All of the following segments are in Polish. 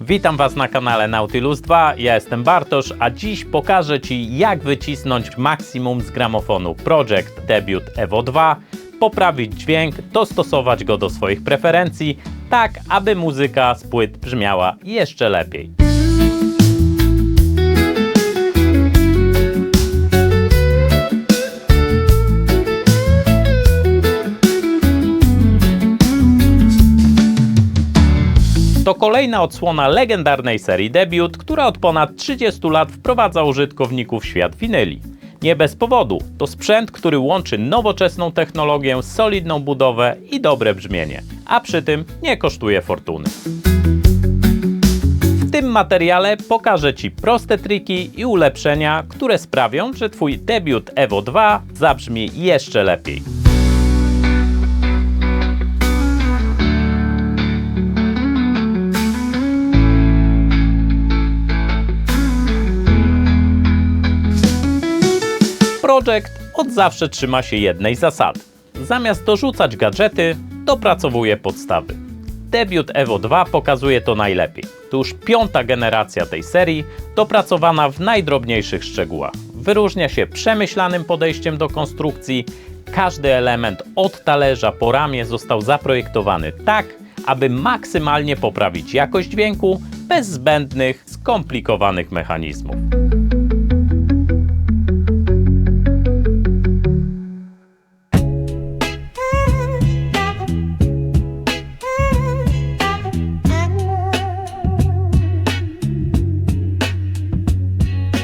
Witam Was na kanale Nautilus 2, ja jestem Bartosz, a dziś pokażę Ci jak wycisnąć maksimum z gramofonu. Project Debut Evo 2, poprawić dźwięk, dostosować go do swoich preferencji, tak aby muzyka z płyt brzmiała jeszcze lepiej. To kolejna odsłona legendarnej serii Debut, która od ponad 30 lat wprowadza użytkowników w świat winyli. Nie bez powodu, to sprzęt, który łączy nowoczesną technologię, solidną budowę i dobre brzmienie, a przy tym nie kosztuje fortuny. W tym materiale pokażę Ci proste triki i ulepszenia, które sprawią, że Twój debiut Evo 2 zabrzmi jeszcze lepiej. Project od zawsze trzyma się jednej zasady. Zamiast dorzucać gadżety, dopracowuje podstawy. Debiut Evo 2 pokazuje to najlepiej. To już piąta generacja tej serii, dopracowana w najdrobniejszych szczegółach. Wyróżnia się przemyślanym podejściem do konstrukcji. Każdy element od talerza po ramię został zaprojektowany tak, aby maksymalnie poprawić jakość dźwięku bez zbędnych, skomplikowanych mechanizmów.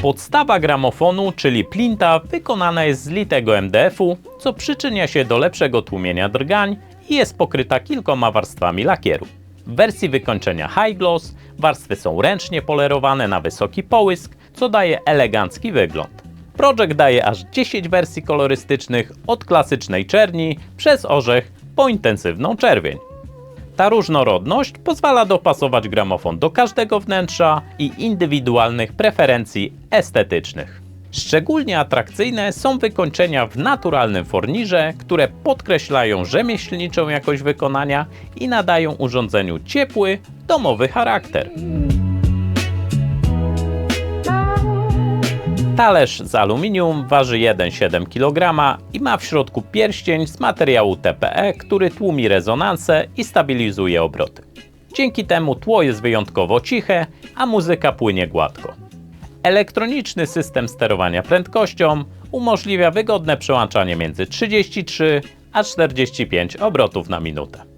Podstawa gramofonu, czyli plinta, wykonana jest z litego MDF-u, co przyczynia się do lepszego tłumienia drgań i jest pokryta kilkoma warstwami lakieru. W wersji wykończenia High Gloss warstwy są ręcznie polerowane na wysoki połysk, co daje elegancki wygląd. Project daje aż 10 wersji kolorystycznych od klasycznej czerni przez orzech po intensywną czerwień. Ta różnorodność pozwala dopasować gramofon do każdego wnętrza i indywidualnych preferencji estetycznych. Szczególnie atrakcyjne są wykończenia w naturalnym fornirze, które podkreślają rzemieślniczą jakość wykonania i nadają urządzeniu ciepły, domowy charakter. Talerz z aluminium waży 1,7 kg i ma w środku pierścień z materiału TPE, który tłumi rezonanse i stabilizuje obroty. Dzięki temu tło jest wyjątkowo ciche, a muzyka płynie gładko. Elektroniczny system sterowania prędkością umożliwia wygodne przełączanie między 33 a 45 obrotów na minutę.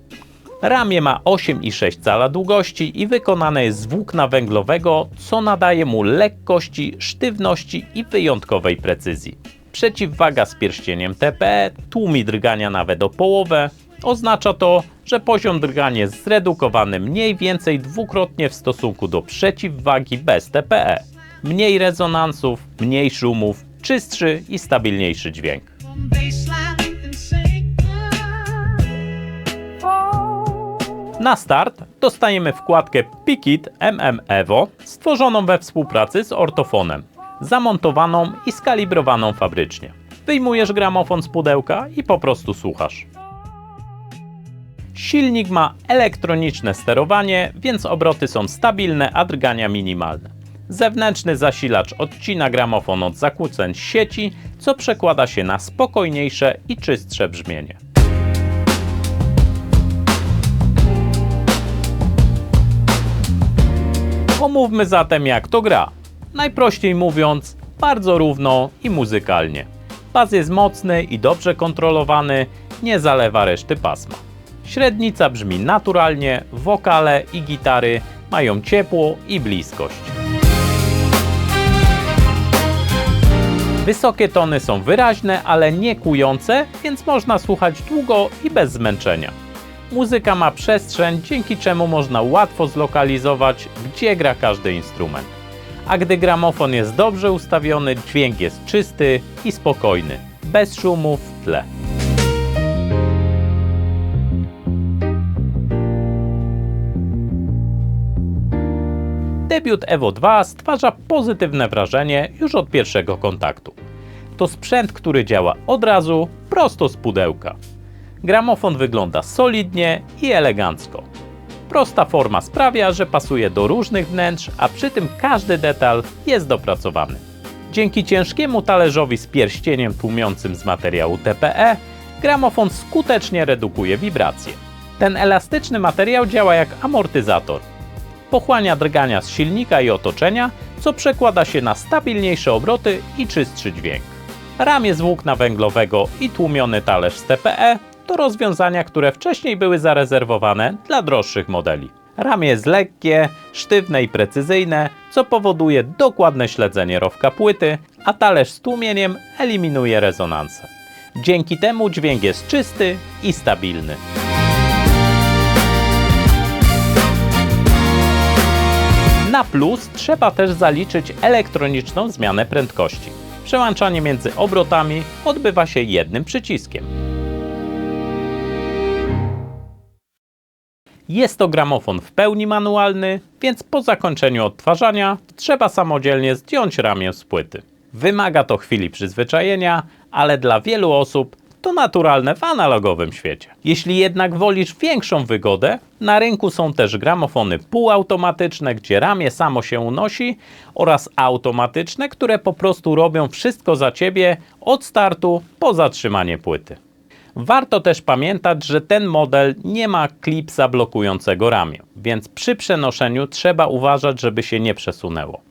Ramię ma 8,6 cala długości i wykonane jest z włókna węglowego, co nadaje mu lekkości, sztywności i wyjątkowej precyzji. Przeciwwaga z pierścieniem TPE tłumi drgania nawet o połowę. Oznacza to, że poziom drgania jest zredukowany mniej więcej dwukrotnie w stosunku do przeciwwagi bez TPE. Mniej rezonansów, mniej szumów, czystszy i stabilniejszy dźwięk. Na start dostajemy wkładkę Pikit MM Evo stworzoną we współpracy z Ortofonem, zamontowaną i skalibrowaną fabrycznie. Wyjmujesz gramofon z pudełka i po prostu słuchasz. Silnik ma elektroniczne sterowanie, więc obroty są stabilne, a drgania minimalne. Zewnętrzny zasilacz odcina gramofon od zakłóceń sieci, co przekłada się na spokojniejsze i czystsze brzmienie. Omówmy zatem jak to gra. Najprościej mówiąc, bardzo równo i muzykalnie. Bas jest mocny i dobrze kontrolowany, nie zalewa reszty pasma. Średnica brzmi naturalnie, wokale i gitary mają ciepło i bliskość. Wysokie tony są wyraźne, ale nie kujące, więc można słuchać długo i bez zmęczenia. Muzyka ma przestrzeń, dzięki czemu można łatwo zlokalizować, gdzie gra każdy instrument. A gdy gramofon jest dobrze ustawiony, dźwięk jest czysty i spokojny, bez szumów w tle. Debiut Evo 2 stwarza pozytywne wrażenie już od pierwszego kontaktu. To sprzęt, który działa od razu, prosto z pudełka. Gramofon wygląda solidnie i elegancko. Prosta forma sprawia, że pasuje do różnych wnętrz, a przy tym każdy detal jest dopracowany. Dzięki ciężkiemu talerzowi z pierścieniem tłumiącym z materiału TPE, gramofon skutecznie redukuje wibracje. Ten elastyczny materiał działa jak amortyzator. Pochłania drgania z silnika i otoczenia, co przekłada się na stabilniejsze obroty i czystszy dźwięk. Ramię z włókna węglowego i tłumiony talerz z TPE to rozwiązania, które wcześniej były zarezerwowane dla droższych modeli. Ramię jest lekkie, sztywne i precyzyjne, co powoduje dokładne śledzenie rowka płyty, a talerz z tłumieniem eliminuje rezonanse. Dzięki temu dźwięk jest czysty i stabilny. Na plus trzeba też zaliczyć elektroniczną zmianę prędkości. Przełączanie między obrotami odbywa się jednym przyciskiem. Jest to gramofon w pełni manualny, więc po zakończeniu odtwarzania trzeba samodzielnie zdjąć ramię z płyty. Wymaga to chwili przyzwyczajenia, ale dla wielu osób to naturalne w analogowym świecie. Jeśli jednak wolisz większą wygodę, na rynku są też gramofony półautomatyczne, gdzie ramię samo się unosi oraz automatyczne, które po prostu robią wszystko za ciebie od startu po zatrzymanie płyty. Warto też pamiętać, że ten model nie ma klipsa blokującego ramię, więc przy przenoszeniu trzeba uważać, żeby się nie przesunęło.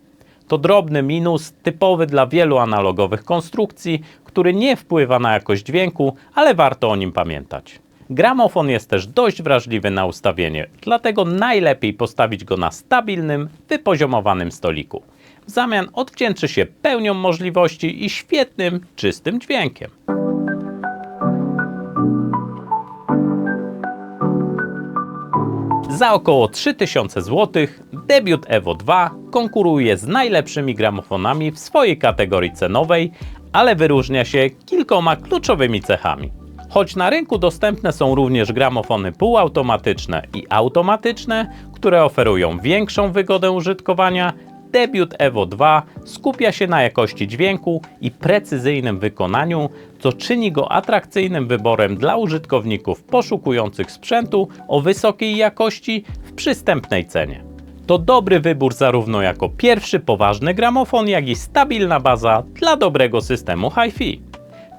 To drobny minus typowy dla wielu analogowych konstrukcji, który nie wpływa na jakość dźwięku, ale warto o nim pamiętać. Gramofon jest też dość wrażliwy na ustawienie, dlatego najlepiej postawić go na stabilnym, wypoziomowanym stoliku. W zamian odwdzięczy się pełnią możliwości i świetnym, czystym dźwiękiem. Za około 3000 zł debiut Evo 2 konkuruje z najlepszymi gramofonami w swojej kategorii cenowej, ale wyróżnia się kilkoma kluczowymi cechami. Choć na rynku dostępne są również gramofony półautomatyczne i automatyczne, które oferują większą wygodę użytkowania, debiut Evo 2 skupia się na jakości dźwięku i precyzyjnym wykonaniu, co czyni go atrakcyjnym wyborem dla użytkowników poszukujących sprzętu o wysokiej jakości w przystępnej cenie. To dobry wybór zarówno jako pierwszy poważny gramofon, jak i stabilna baza dla dobrego systemu hi-fi.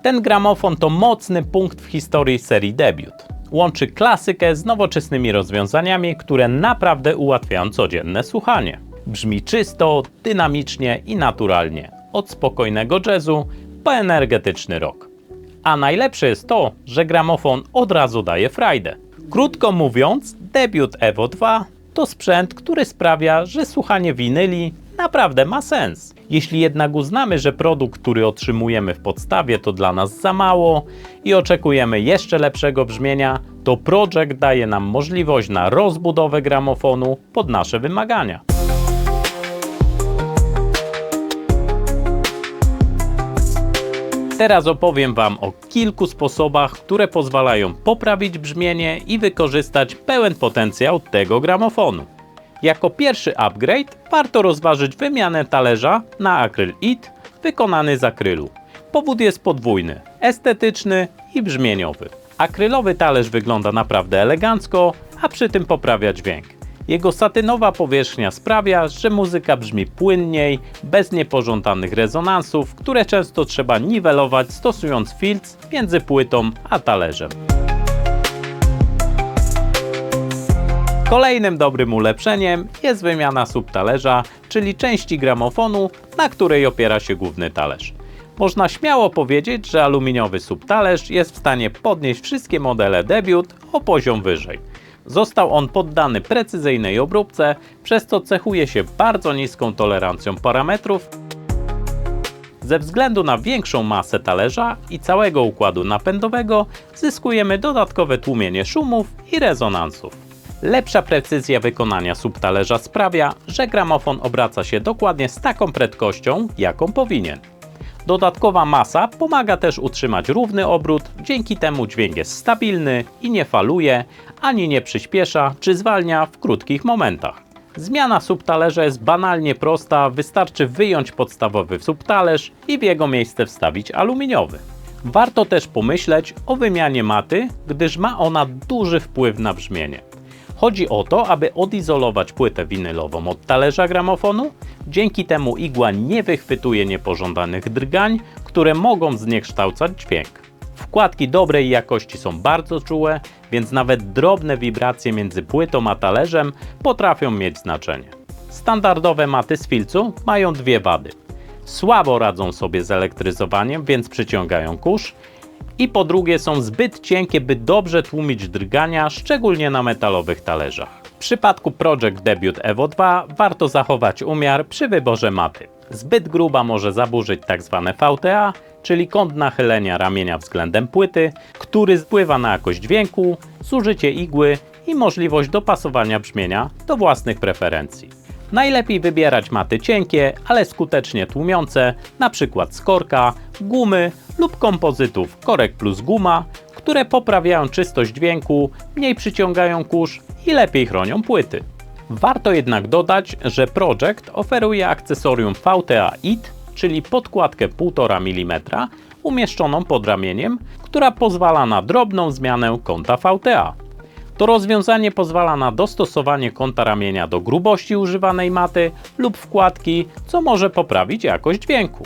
Ten gramofon to mocny punkt w historii serii debiut. Łączy klasykę z nowoczesnymi rozwiązaniami, które naprawdę ułatwiają codzienne słuchanie. Brzmi czysto, dynamicznie i naturalnie. Od spokojnego jazzu po energetyczny rock. A najlepsze jest to, że gramofon od razu daje frajdę. Krótko mówiąc, debiut Evo 2 to sprzęt, który sprawia, że słuchanie winyli naprawdę ma sens. Jeśli jednak uznamy, że produkt, który otrzymujemy w podstawie, to dla nas za mało i oczekujemy jeszcze lepszego brzmienia, to Project daje nam możliwość na rozbudowę gramofonu pod nasze wymagania. Teraz opowiem Wam o kilku sposobach, które pozwalają poprawić brzmienie i wykorzystać pełen potencjał tego gramofonu. Jako pierwszy upgrade warto rozważyć wymianę talerza na akryl IT wykonany z akrylu. Powód jest podwójny: estetyczny i brzmieniowy. Akrylowy talerz wygląda naprawdę elegancko, a przy tym poprawia dźwięk. Jego satynowa powierzchnia sprawia, że muzyka brzmi płynniej, bez niepożądanych rezonansów, które często trzeba niwelować stosując filtr między płytą a talerzem. Kolejnym dobrym ulepszeniem jest wymiana subtalerza, czyli części gramofonu, na której opiera się główny talerz. Można śmiało powiedzieć, że aluminiowy subtalerz jest w stanie podnieść wszystkie modele debiut o poziom wyżej. Został on poddany precyzyjnej obróbce, przez co cechuje się bardzo niską tolerancją parametrów. Ze względu na większą masę talerza i całego układu napędowego zyskujemy dodatkowe tłumienie szumów i rezonansów. Lepsza precyzja wykonania subtalerza sprawia, że gramofon obraca się dokładnie z taką prędkością, jaką powinien. Dodatkowa masa pomaga też utrzymać równy obrót, dzięki temu dźwięk jest stabilny i nie faluje, ani nie przyspiesza czy zwalnia w krótkich momentach. Zmiana subtalerza jest banalnie prosta, wystarczy wyjąć podstawowy subtalerz i w jego miejsce wstawić aluminiowy. Warto też pomyśleć o wymianie maty, gdyż ma ona duży wpływ na brzmienie. Chodzi o to, aby odizolować płytę winylową od talerza gramofonu. Dzięki temu igła nie wychwytuje niepożądanych drgań, które mogą zniekształcać dźwięk. Wkładki dobrej jakości są bardzo czułe, więc nawet drobne wibracje między płytą a talerzem potrafią mieć znaczenie. Standardowe maty z filcu mają dwie wady. Słabo radzą sobie z elektryzowaniem, więc przyciągają kurz. I po drugie są zbyt cienkie, by dobrze tłumić drgania, szczególnie na metalowych talerzach. W przypadku Project Debut Evo 2 warto zachować umiar przy wyborze maty. Zbyt gruba może zaburzyć tzw. VTA, czyli kąt nachylenia ramienia względem płyty, który wpływa na jakość dźwięku, zużycie igły i możliwość dopasowania brzmienia do własnych preferencji. Najlepiej wybierać maty cienkie, ale skutecznie tłumiące, np. z korka, gumy lub kompozytów korek plus guma, które poprawiają czystość dźwięku, mniej przyciągają kurz i lepiej chronią płyty. Warto jednak dodać, że Project oferuje akcesorium VTA IT, czyli podkładkę 1,5 mm umieszczoną pod ramieniem, która pozwala na drobną zmianę kąta VTA. To rozwiązanie pozwala na dostosowanie kąta ramienia do grubości używanej maty lub wkładki, co może poprawić jakość dźwięku.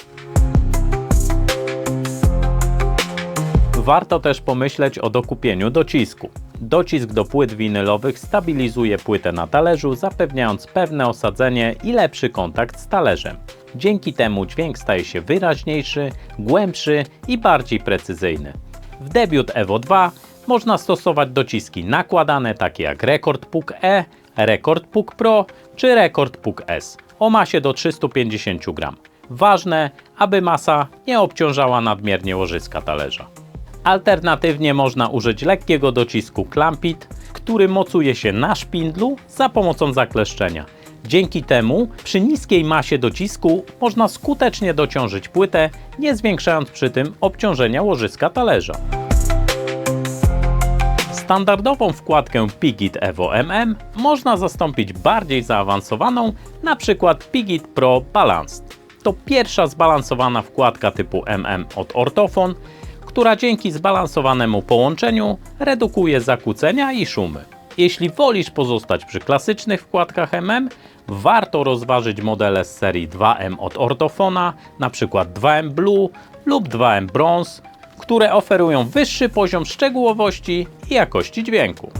Warto też pomyśleć o dokupieniu docisku. Docisk do płyt winylowych stabilizuje płytę na talerzu, zapewniając pewne osadzenie i lepszy kontakt z talerzem. Dzięki temu dźwięk staje się wyraźniejszy, głębszy i bardziej precyzyjny. W debiut Evo 2 można stosować dociski nakładane takie jak Record PUK E, Record PUK Pro czy Record PUK S o masie do 350 g. Ważne, aby masa nie obciążała nadmiernie łożyska talerza. Alternatywnie można użyć lekkiego docisku Clampit, który mocuje się na szpindlu za pomocą zakleszczenia. Dzięki temu przy niskiej masie docisku można skutecznie dociążyć płytę, nie zwiększając przy tym obciążenia łożyska talerza. Standardową wkładkę Pigit Evo MM można zastąpić bardziej zaawansowaną, np. Pigit Pro Balanced. To pierwsza zbalansowana wkładka typu MM od Ortofon, która dzięki zbalansowanemu połączeniu redukuje zakłócenia i szumy. Jeśli wolisz pozostać przy klasycznych wkładkach MM, warto rozważyć modele z serii 2M od Ortofona, np. 2M Blue lub 2M Bronze, które oferują wyższy poziom szczegółowości i jakości dźwięku.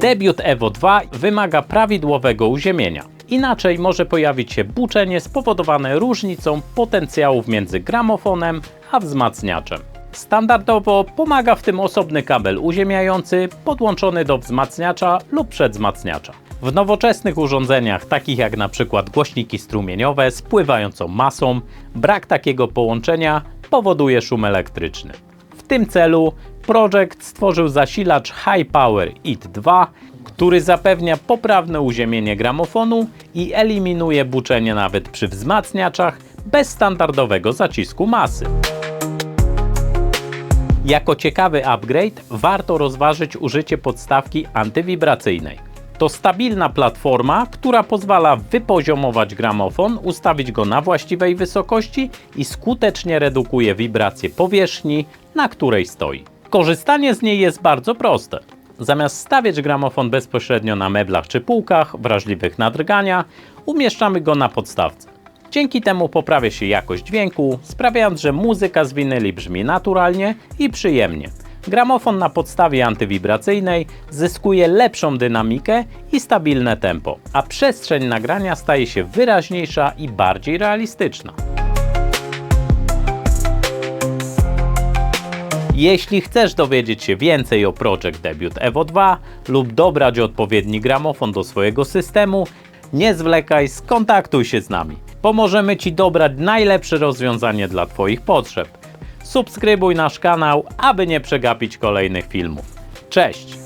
Debiut Evo 2 wymaga prawidłowego uziemienia. Inaczej może pojawić się buczenie spowodowane różnicą potencjałów między gramofonem a wzmacniaczem. Standardowo pomaga w tym osobny kabel uziemiający podłączony do wzmacniacza lub przedwzmacniacza. W nowoczesnych urządzeniach, takich jak na przykład głośniki strumieniowe z pływającą masą, brak takiego połączenia powoduje szum elektryczny. W tym celu Project stworzył zasilacz High Power IT2, który zapewnia poprawne uziemienie gramofonu i eliminuje buczenie nawet przy wzmacniaczach bez standardowego zacisku masy. Jako ciekawy upgrade warto rozważyć użycie podstawki antywibracyjnej. To stabilna platforma, która pozwala wypoziomować gramofon, ustawić go na właściwej wysokości i skutecznie redukuje wibracje powierzchni, na której stoi. Korzystanie z niej jest bardzo proste. Zamiast stawiać gramofon bezpośrednio na meblach czy półkach wrażliwych na drgania, umieszczamy go na podstawce. Dzięki temu poprawia się jakość dźwięku, sprawiając, że muzyka z winyli brzmi naturalnie i przyjemnie. Gramofon na podstawie antywibracyjnej zyskuje lepszą dynamikę i stabilne tempo, a przestrzeń nagrania staje się wyraźniejsza i bardziej realistyczna. Jeśli chcesz dowiedzieć się więcej o Project Debut Evo 2 lub dobrać odpowiedni gramofon do swojego systemu, nie zwlekaj, skontaktuj się z nami. Pomożemy Ci dobrać najlepsze rozwiązanie dla Twoich potrzeb. Subskrybuj nasz kanał, aby nie przegapić kolejnych filmów. Cześć!